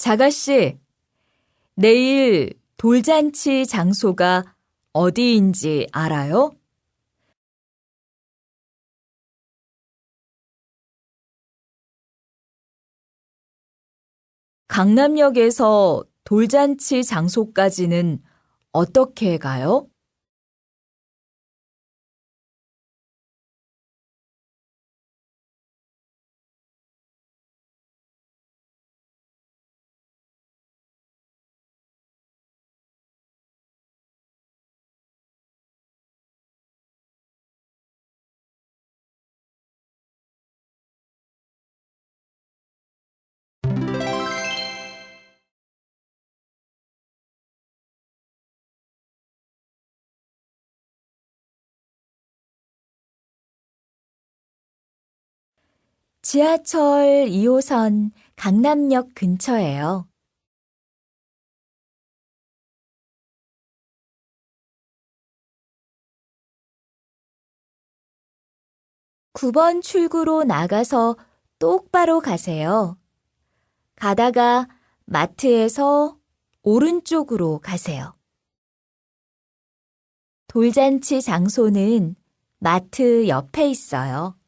자가씨, 내일 돌잔치 장소가 어디인지 알아요? 강남역에서 돌잔치 장소까지는 어떻게 가요? 지하철 2호선 강남역 근처예요. (9번) 출구로 나가서 똑바로 가세요. 가다가 마트에서 오른쪽으로 가세요. 돌잔치 장소는 마트 옆에 있어요.